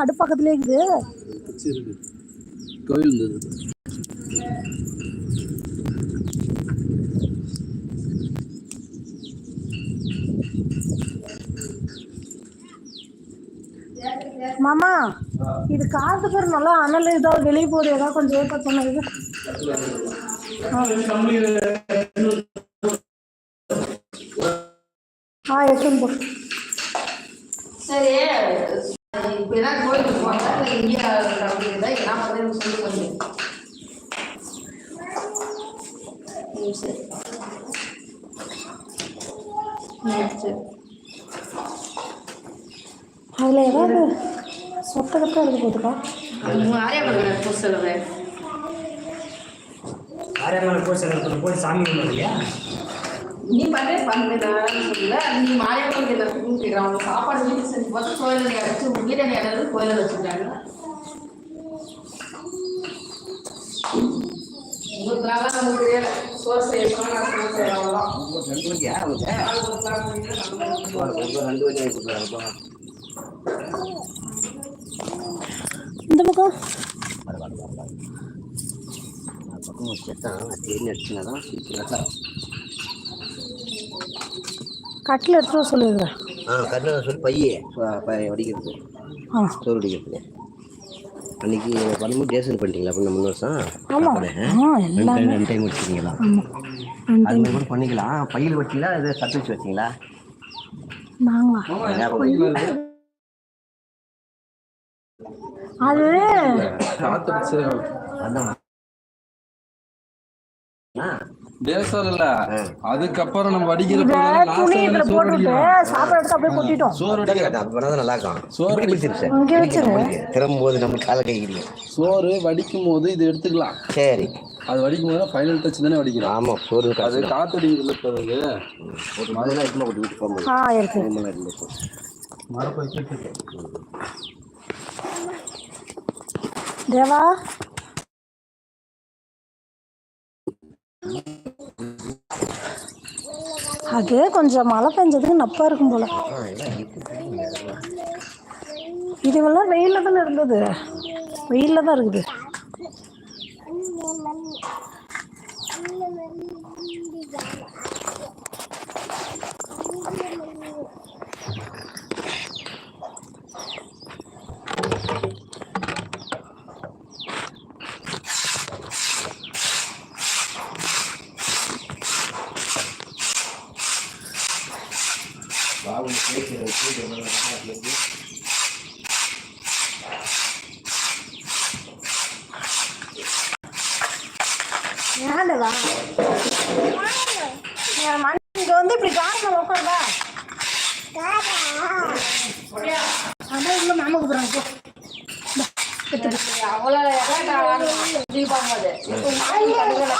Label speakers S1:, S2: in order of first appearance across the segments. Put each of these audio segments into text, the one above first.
S1: அடுப்பு பக்கத்துலேயே இருக்குது.
S2: இருக்கு கோயில் இருந்தது
S1: மாமா இது காத்துக்கு நல்லா அனல் ஏதாவது வெளியே போகுது. ஏதாவது கொஞ்சம் ஏற்பாடு பண்ணுது ஆ எடுத்துன்னு போ
S3: சரி இப்போ என்ன கோயிலுக்கு போங்க இல்லை இங்கே அப்படிங்கிறத என்ன பண்ணுறதுன்னு சொல்லி கொஞ்சம் ம் சரி ம் சரி
S1: அதில் ஏதாவது சொத்த கத்த எழுதி போட்டுக்கா
S3: உங்கள் ஆரியா போய் சொல்லுவேன்
S4: ஆரியமான கோயில் போய் கும்பிடுறியா
S3: நீ பண்ணே பண்ணுறேன்னு சொல்லல. நீ மாரியம்மன் கிட்ட கேட்குறான் அவங்க சாப்பாடு வீட்டு செஞ்சு பார்த்து கோயிலில் அடைச்சி உங்கள் வீட்டை நீ அடைச்சி கோயிலில் வச்சுக்கிறாங்க. உங்களுக்குனால நமக்கு தெரியல. சோறு செய்யணும் நான் சோறு செய்யறேன் அவ்வளோதான்
S2: ரெண்டு மணிக்கு யார் அவங்க ரெண்டு மணி கொடுத்துருக்காங்க
S1: இந்த பக்கம்.
S2: பக்கம் வச்சுதான் தேடி அடிச்சுனா தான் சீக்கிரம்
S1: கட்டில் எடுத்து சொல்லிடுறேன்
S2: ஆ கண்ணை சொல்லி பையே வடிக்கிறது
S1: ஆ
S2: சோறு வடிக்கிறது அன்னைக்கு பண்ணும்போது டேஷன் பண்ணிட்டீங்களா அப்போ மூணு வருஷம்
S1: ஆமாம்
S2: ரெண்டு
S1: எல்லாமே
S2: டைம் வச்சுருக்கீங்களா அது மாதிரி கூட பண்ணிக்கலாம் பையில் வச்சிங்களா இது சத்து வச்சு வச்சிங்களா.
S1: அது
S2: அதான்
S5: அதுக்கப்புறம் நம்ம
S1: துணி இதில்
S5: சோறு.
S1: சாப்பாடு எடுத்து அப்படியே கொட்டிட்டோம்.
S2: நல்லா இருக்கும்.
S5: சோறு
S2: இப்படி பிடிச்சிருச்சு.
S1: இங்கே வச்சிரு.
S2: திரும்பும்போது நம்ம காலை கைக்கிறீங்க
S5: சோறு வடிக்கும் போது இது எடுத்துக்கலாம்.
S2: சரி.
S5: அது வடிக்கும் போது ஃபைனல் டச் தானே வடிக்கிறோம்.
S2: ஆமா சோறு
S5: அது காத்தடிக்கிறதுல பிறகு
S2: ஒரு வீட்டு
S1: ஆ இருக்கு.
S2: இருந்துச்சு
S1: தேவா அது கொஞ்சம் மழை பெஞ்சதுக்கு நப்பா இருக்கும் போல. இதுவெல்லாம் வெயிலில் தானே இருந்தது? வெயிலில் தான் இருக்குது
S2: பாபு பேசுகிற வச்சு எல்லாம்
S1: ஏன் தேவா என் மண் இங்கே வந்து இப்படி காரில் உட்காருதா அதான் இல்லை மாமா கூப்பிட்றாங்க போ
S3: அவ்வளோ தீபாவளி அது இப்போ நாய் கடைகளை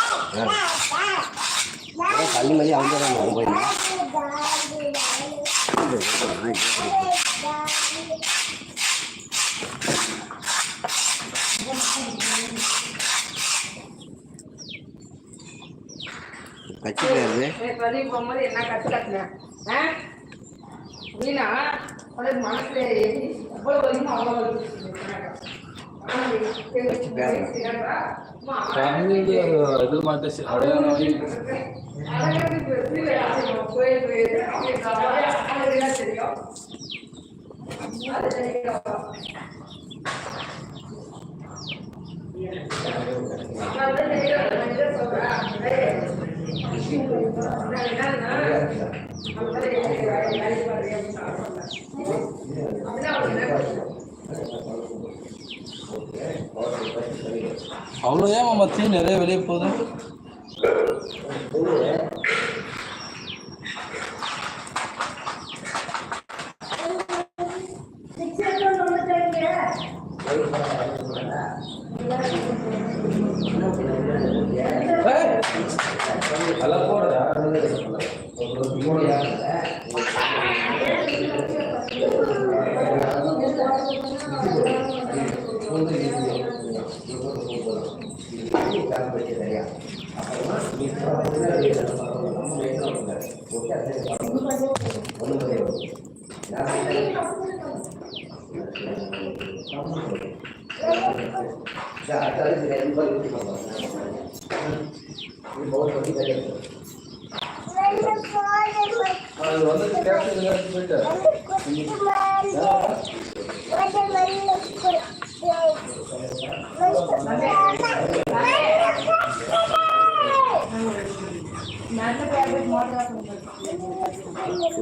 S2: தள்ளி மாதிரி அவங்க தான் போயிருந்தேன்
S3: நேற்று வரைக்கும் போகும்போது என்ன கற்று கட்டினேன் ஆ? வீணா? உனக்கு மனசுல எவ்வளோ வரைக்கும் அவ்வளோ
S5: தமிழ் இது மட்டும் அடையாளம் வழி
S3: தெரியும்.
S5: அவ்வளோ ஏன் மத்தியும் நிறைய வெளியே போகுது?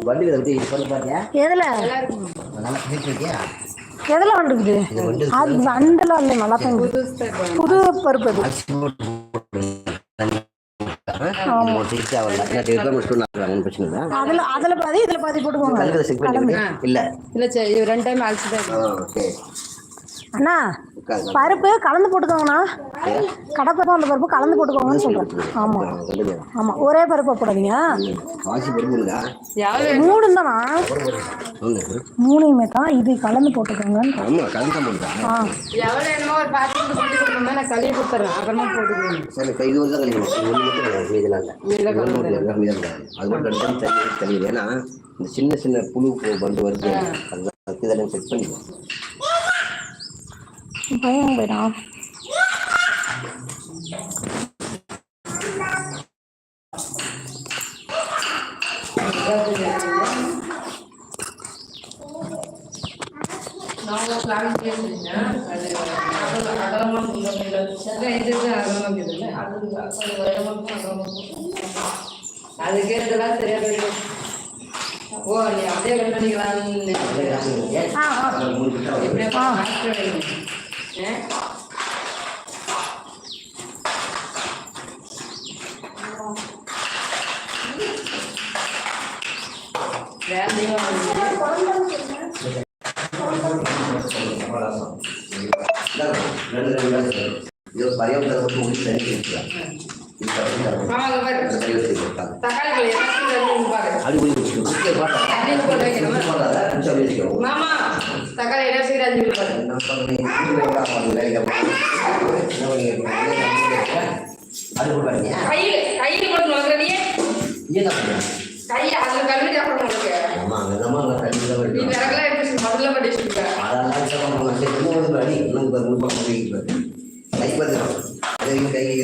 S2: வண்டியில் வந்து இது பண்ணி பாத்தியா?
S1: எதுல?
S2: நல்லா கேட்டுருக்கியா
S1: எதுல வந்துருக்குது
S2: இது வந்து
S1: அது வண்டெல்லாம் இல்லை நல்லா தான் இருக்குது. புது பருப்பு அது. அதுல அதுல பாதி இதுல பாதி போட்டுக்கோங்க.
S2: இல்லை.
S3: இல்லை ரெண்டு டைம் அழைச்சிட்டு
S1: அண்ணா பருப்பு கலந்து போட்டுக்கோங்கண்ணா. கடப்பருப்பு அந்த பருப்பு கலந்து போட்டுக்கோங்கன்னு சொல்றேன். ஆமா.
S2: சொல்லுங்க.
S1: ஆமா. ஒரே பருப்பை போடாதீங்க. மூணு தானா மூணையுமே தான் இது கலந்து போட்டுக்கோங்கன்னு
S2: ஆமாம் கலந்து தான் போடுறா
S1: ஆ.
S2: ஏன்னா இந்த சின்ன சின்ன புழு வந்து வருது. அதெல்லாம் இதெல்லாம் செக் பண்ணிக்கலாம்
S1: பையன் போயிடான்
S3: நாங்கள் பிளான் பண்ணியிருந்தீங்க அது அகல- அகலமா சொல்லுங்க. சரி, இது இது அகலமா இருக்குதுல்ல? அது அது உயரமா இருக்கும், அகலமா இருக்கும். அது கேட்டதெல்லாம் சரியா தெரியும் ஓ நீ அப்படியே கட் பண்ணிக்கலாம்னு
S1: ஆ ஆ
S3: எப்படியா மாஸ்டர் வேணும். ஆ?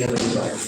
S3: வேற எங்கேயும் வாங்க.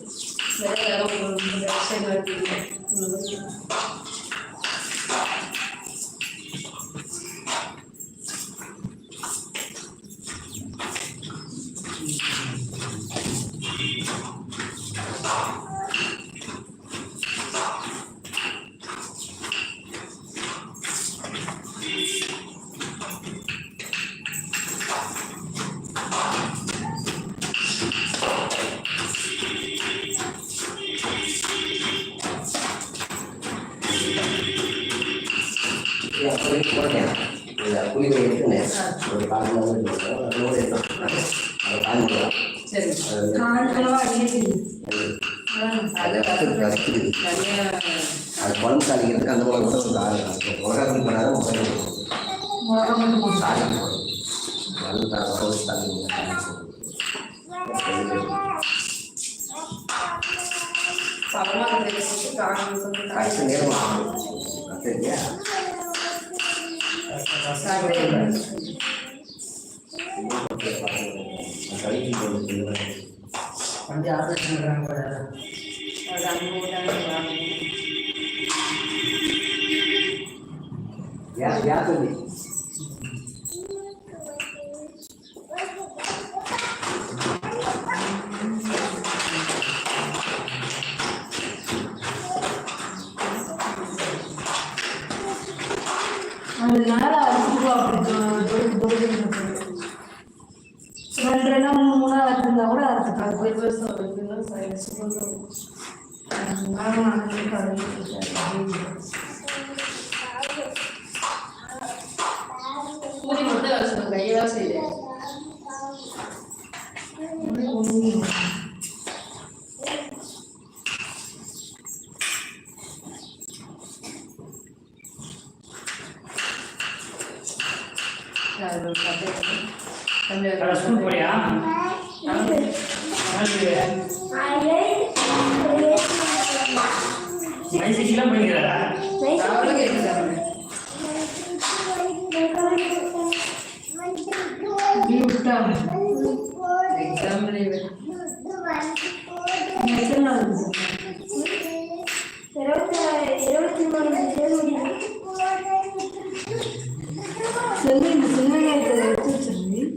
S2: கல்வி தான்
S3: நீ
S2: வேணும்
S3: விறகுலாம் எடுத்து முதல்ல பண்ணி வச்சுருக்க
S2: அதெல்லாம் சொல்லுவாங்க சரி இன்னும் ஒரு அடி எடுத்துனேன் ஒரு கால் மணி நேரம் அதோட அது குழம்பு தாளிக்கிறதுக்கு அந்த மிளகா கூட ஒரு ஆள் உலகம் பண்ணாத
S3: மிளகா மட்டும் போட்டு
S2: தாளிக்கு நல்ல குழம்பு தாளிக்கு நேரம் கற்றுக்கியா கழிச்சு போடுறது
S4: வண்டி ஆப்ரேஷன் பண்ணுறாங்க பாரு
S3: அது அங்கே போட்டாங்க
S2: யார் யார் சொல்லி.
S1: அது நேரம் அரைச்சிட்டு அப்படி ரெண்டு ரெண்டா மூணு மூணா இருந்தா கூட அதுக்கு
S3: போய் போய் சொல்லுங்க சரி பூரி மட்டும் வச்சுக்கோங்க கையவா செய்யுது அது ஒரு கதை. கொஞ்சம்
S4: கடை ஸ்கூல் போறியா நாளைக்கு மைசிக்கெல்லாம் போய்க்கிறா
S3: அவளும் கேட்குறாங்க லீவ் விட்டாங்க எக்ஸாம் லீவு
S1: செல்லு இந்த சின்ன நேரத்தில் எடுத்து வச்சிருந்தேன்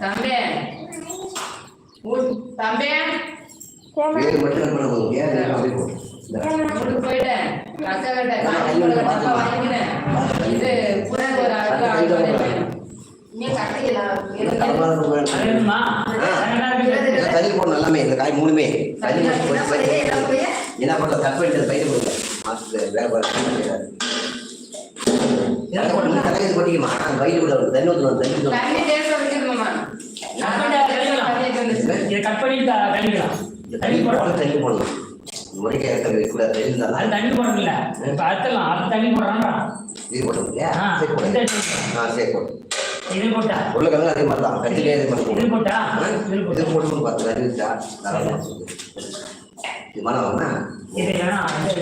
S3: தம்பி ஊர் தம்பி
S2: வேறு மட்டும் பண்ண போதும் ஏன் அப்படி போகும்
S3: ஊருக்கு போயிட்டேன் அக்கா கிட்ட காசு கொடுக்க தப்பா வாங்கிக்கிறேன் இது புறா ஒரு ஆளுக்கு ஆளுக்கு வேணும் நீ கட்டிக்கலாம்
S4: அது வேணுமா
S2: தண்ணி போடணும் எல்லாமே இந்த காய் மூணுமே தண்ணி போட்டு போட்டு என்ன பண்ணல கட் பண்ணிட்டு பைட்டு போடுங்க மாசத்துக்கு வேற வேற தலையை கொட்டிக்குமா கூட தண்ணி ஊற்றணும் தண்ணி
S4: கட் பண்ணிட்டு கழிக்கலாம் தண்ணி போடணும்
S2: தண்ணி போடணும். முறைக்கு இறக்கிறது கூட தண்ணி
S4: அது
S2: தான்
S4: தண்ணி போடணும்ல. இப்ப அது தண்ணி போடுறாங்க
S2: இது போடணும் இல்லையா?
S4: ஆ,
S2: சரி
S4: இந்த
S2: போடுங்க
S4: இது.
S2: ஆ சரி போடும்
S4: இது போட்டா.
S2: உருளைக்கிழங்கு அதே மாதிரி தான். கட்டிலே இது பண்ணி
S4: இது போட்டா. இது
S2: பார்த்து அறிவிச்சா இது மனம் வாங்க
S4: இது வேணா அதை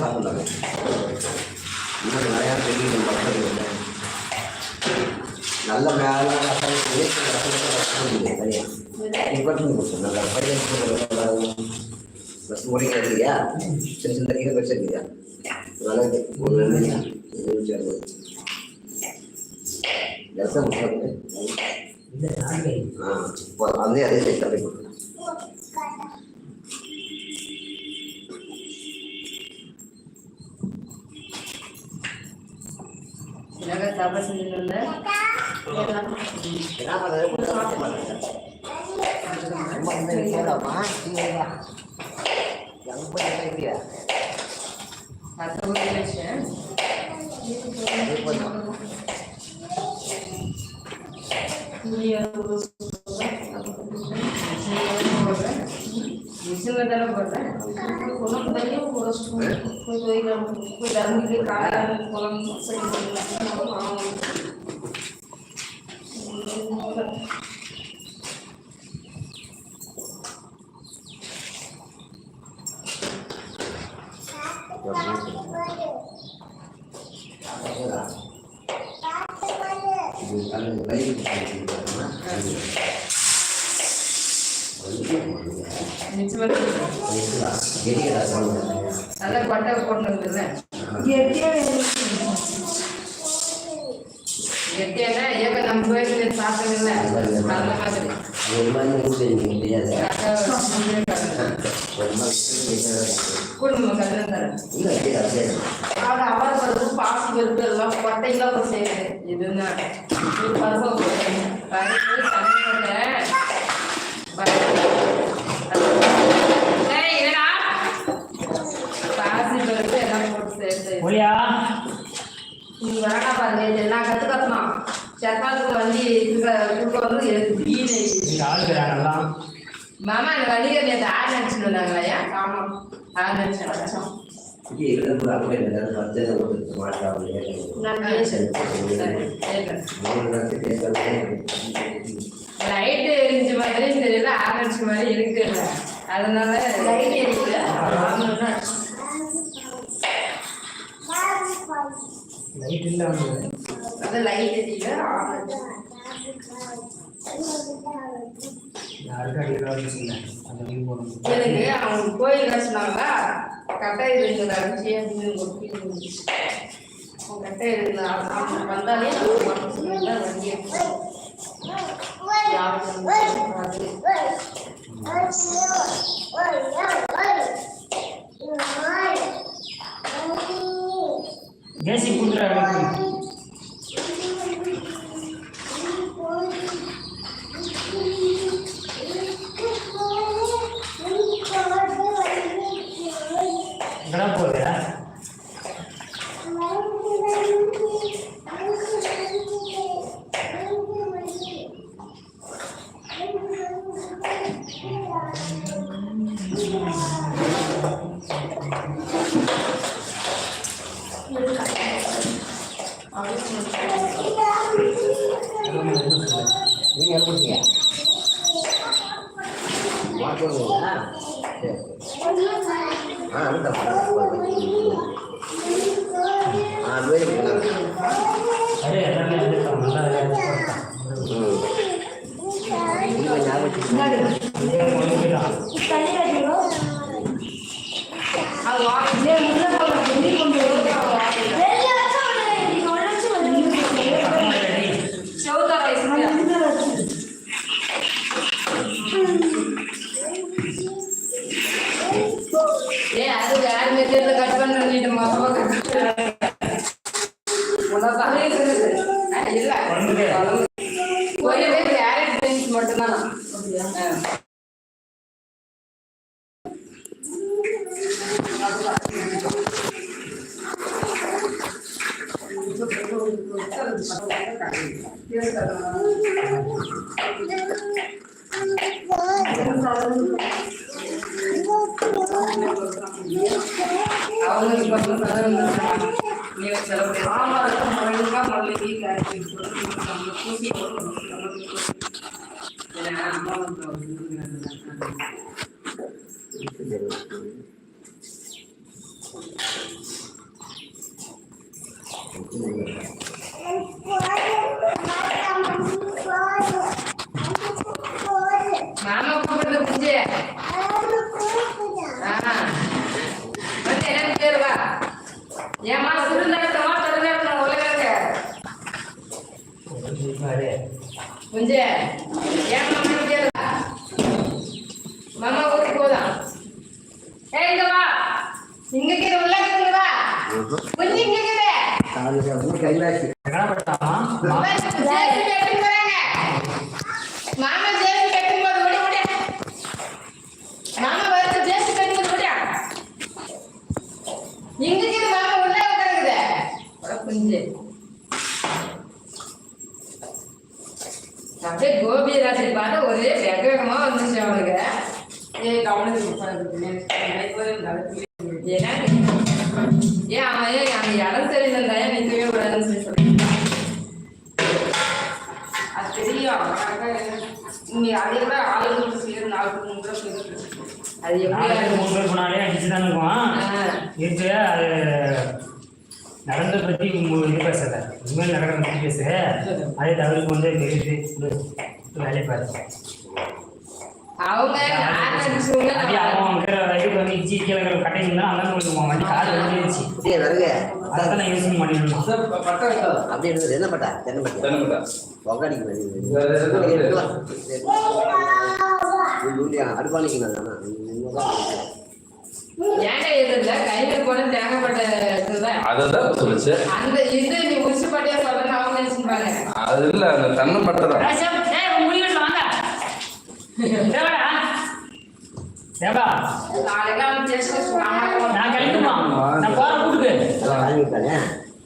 S2: சாப்பிட்றாங்க இன்னும் நிறையா தெரியும் பக்கத்தில் நல்ல மேலே ரசம் இயற்கை ரசம் ரசம் இல்லை சரியா இப்போ கொடுத்தோம் நல்ல பையன் பஸ் முடிக்க இல்லையா சின்ன சின்ன தண்ணியில் வச்சிருக்கியா நல்லது ஒரு ரெண்டு இருபத்தி ரசம் கொடுத்தாங்க
S4: இந்த நான்கு
S2: ஆ இப்போ
S3: சாப்பாடு செஞ்சுருந்த மற்றவங்க விஷயம் மிஷினில் தானே போடுறேன் குழம்பு தண்ணியும் குறைச்சிட்டு போய் போய் போய் தரமிக்கு காரம் குழம்பு சரி மிச்சம் நல்லா கொட்டை போட்டு வந்துடுங்க
S1: கெட்டியாக
S3: கெட்டியானா ஏக நம்ம போயிட்டு சாப்பிட்டதில்ல அந்த மாதிரி குடும்பம் கல்யாணம் அவட அவரை பருப்பு பாசி பருப்பு எல்லாம் கொட்டையெல்லாம் ஒரு செய்யுது இதுதான் இது பருப்பு? பாசி பருப்பு எல்லாம் போட்டு சேர்த்து. நீ வேணா பாருங்க இதெல்லாம் கற்றுக்கணும் சப்பாத்துக்கு வண்டி இதுக்கு கொடுக்க வந்து எனக்கு
S4: இங்க ஆளுகிறாங்க
S3: மாமா இந்த வண்டியை நேற்று ஆறு நினச்சிட்டு வந்தாங்களா ஆமாம் ஆறு நினச்சேன் நான் பேசுறேன். சரி, கேட்குறேன். லைட் எரிஞ்ச மாதிரி தெரியல ஆரஞ்சு மாதிரி இருக்குல்ல அதனால லைட் வாங்கணும்னா
S4: லைட் இல்லாம
S3: அது லைட் எரியல ஆரஞ்சு
S4: யாருக்கும் அடிக்கிறாங்க சொல்ல அந்த லீவ் போடணும்
S3: எனக்கு அவங்க கோயில் கட்டினாங்களா கட்டை இருந்தது அடிச்சு அப்படின்னு. அவங்க கட்டை இருந்தது அவங்க வந்தாலே அவங்க மட்டும் Thank you.
S4: அவங்க
S2: என்ன பட்டா? தென்னை பட்டா? அடுப்பாளிக்கு
S5: அதுதான் சொல்லுச்சு.
S4: அந்த இது நீ
S5: அது இல்ல அந்த தன்னை
S4: பட்டதான்
S3: நான் கிடைக்குமா நான் போற
S2: கூட்டுக்கு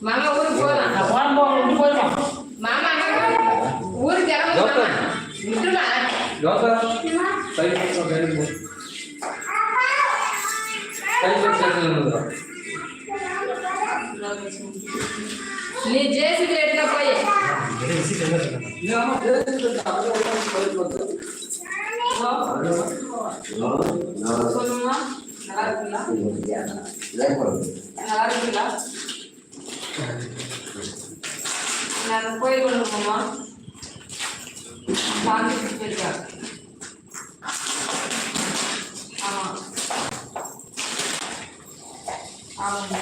S4: மாமா ஊருக்கு போகலாம்
S3: நான் போறேன் போக விட்டு போயிருக்கோம்
S4: மாமா ஊருக்கு நீ ஜேசி போய். சொல்லுமா நல்லா இருக்குங்களா நல்லா இருக்குங்களா நாங்கள் கோயில் கொண்டு போமா ஆமாம் ஆமாங்க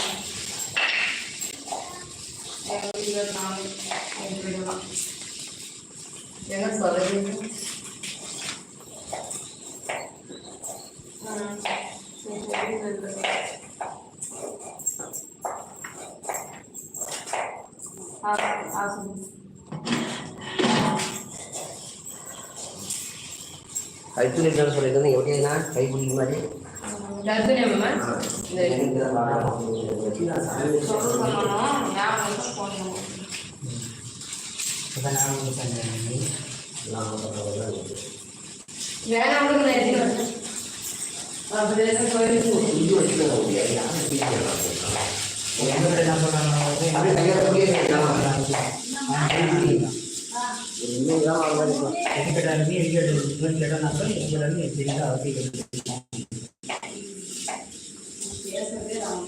S4: எங்கள் வீட்டில் என்ன சொல்லுங்க
S2: கல்புலேட்டர் சொல்லியிருந்தது எப்படின்னா கை பிடிக்கும் மாதிரி?
S6: என்ன
S4: சொன்னாங்க இன்னும் தான் வாங்க
S6: கேட்டால் நான் சொல்லி எங்கிட்ட இருக்கு எனக்கு தெரியுது அவருக்கு கேட்டு
S3: பேசுறதே நான்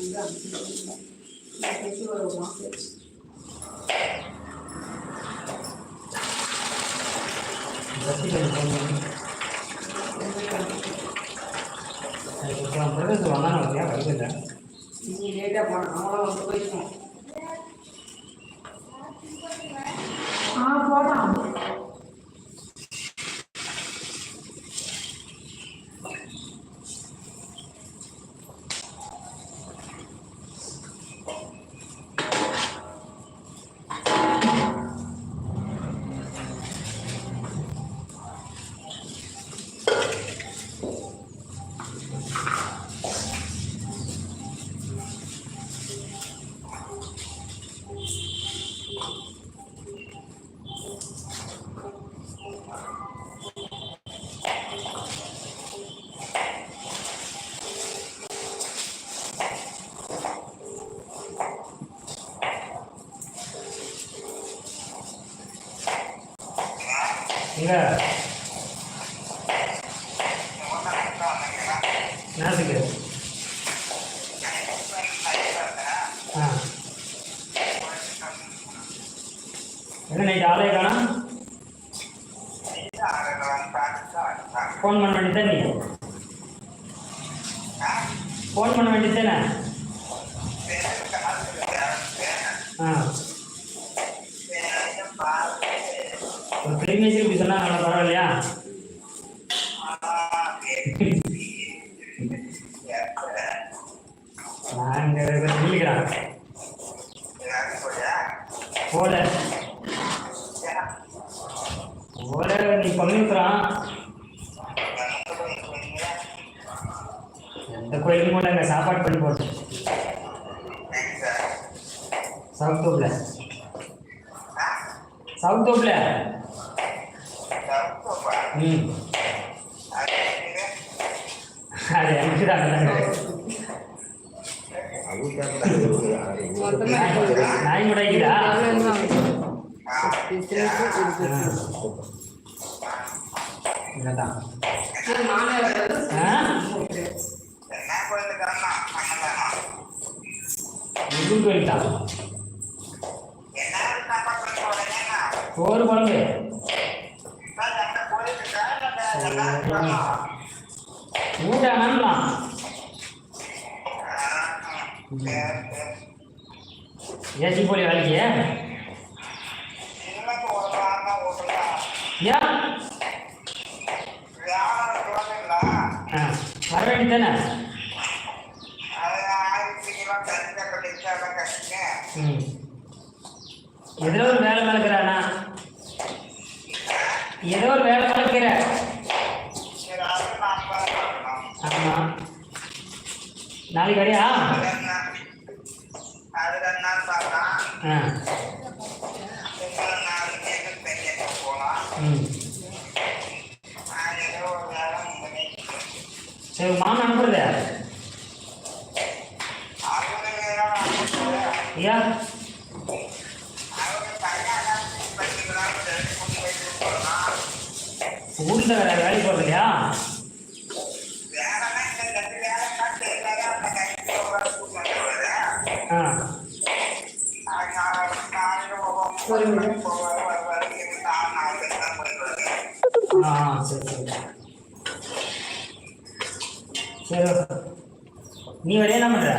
S7: லேட்டாக போனோம் வந்து
S6: எங்க ஆ என்ன நைட் ஆளே காணா ஃபோன் பண்ண வேண்டியது நீ ஃபோன் பண்ண வேண்டியது தானே? ஆ ஒரு கிளிமேஜ் இப்படி சொன்னா நல்லா பரவாயில்லையா நான் இங்க சொல்லிக்கிறேன் போல போல நீ பண்ணிருக்கிறான் எந்த கோயிலுக்கும் போல இங்க சாப்பாடு பண்ணி போட்டு சவுத் தோப்புல சவுத் தோப்புல ம் அது எனக்கு தான் நாய் முடாய்க்குதா என்னதான் ஆ முருகன் கோயில் தான் சோறு குழம்பு ஊடானா ஏசி போலி வேலைக்கு ஏன் ஆ வர வேண்டியதானே ம் ஏதோ ஒரு வேலை மறக்கிறானா? ஏதோ ஒரு வேலை மறக்கிற? ஆமாம் நாளைக்கு வரியா? ஆ. புதுசாக வேலை வேலைக்கு போகிறது இல்லையா ஆ ஆ சரி சரி. சரி நீ வரைய என்ன பண்ற?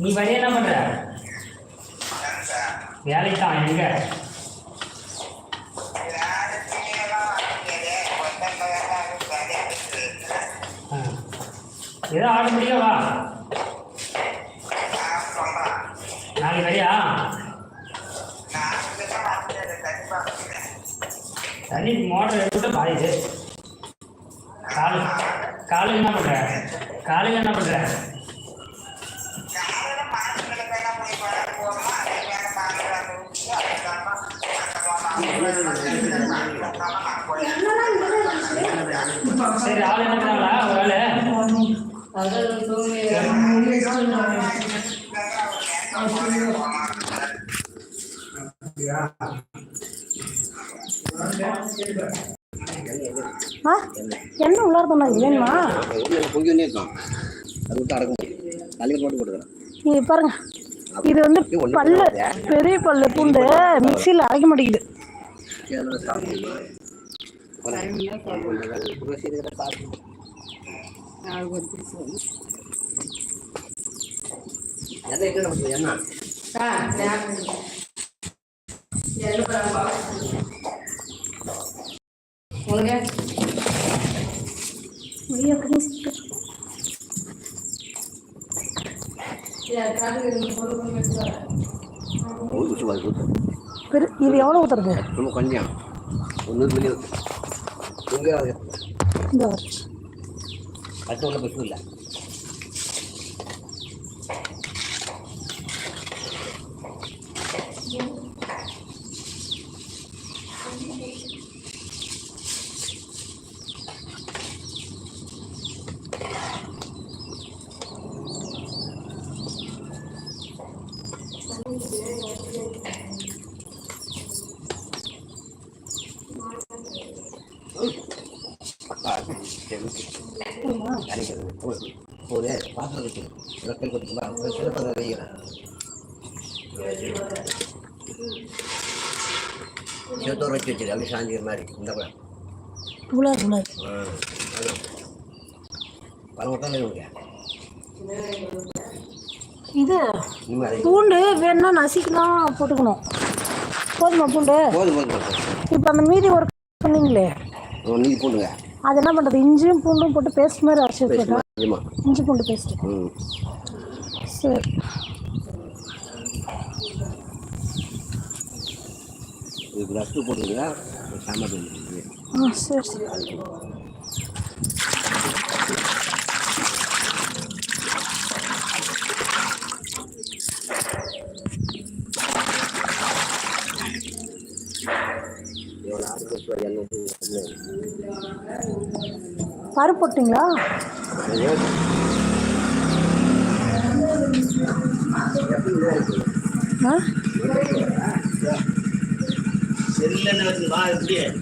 S6: நீ வரைய என்ன பண்ற? வேலைக்கு தான் எங்க? ஏதோ ஆட முடியும் வா. நாளைக்கு வரியா? தண்ணி மோட்டர் எடுத்துட்டு பாயுது கால்
S4: காலையில் என்ன பண்ணுற காலையில் என்ன பண்ணுற சரி ஆள் என்ன பண்ணலாம் ஒரு ஆள்
S3: அதான் தூங்கி
S1: ஆ என்ன உள்ளார தானே வேணுமா
S2: பொங்கி இருக்கும் அது விட்டு அடக்க முடியும் போட்டு போட்டுக்கிறேன்
S1: நீங்க பாருங்க. இது வந்து பல்லு பெரிய பல்லு பூண்டு. மிக்சியில் அரைக்க மாட்டேங்குது.
S2: இருக்கு என்ன
S3: ஆ ஞாபகம் இது
S1: பெரு இது எவ்வளோ ஊற்றுறது
S2: ரொம்ப கொஞ்சம் ஒன்று இங்கே
S1: இந்த ஒரு.
S2: பத்து உள்ள பசு இல்லை சாஞ்சிக்கிற மாதிரி இந்த கூட
S1: இவ்வளோ இருக்குல்ல
S2: பழமட்டம் இருக்கு
S1: இது
S2: இனிமேல் அதை
S1: பூண்டு வேணும்னா நசிக்கலாம் போட்டுக்கணும். போதுமா பூண்டு?
S2: போதும் போதும்
S1: இப்போ அந்த மீதி ஒரு பண்ணீங்களே
S2: நீ போடுங்க
S1: அது என்ன பண்ணுறது இஞ்சியும் பூண்டும் போட்டு பேஸ்ட் மாதிரி அரைச்சி வச்சுருக்கேன் இஞ்சி பூண்டு பேஸ்ட்
S2: ம்.
S1: சரி.
S2: இதுக்கு ரஸ்ட்டு போட்டுருங்க சாம்பார்
S1: ஆ சரி சரி. பருப்பு போட்டிங்களா? ஆ?
S2: செல்லனது வா இப்படியே.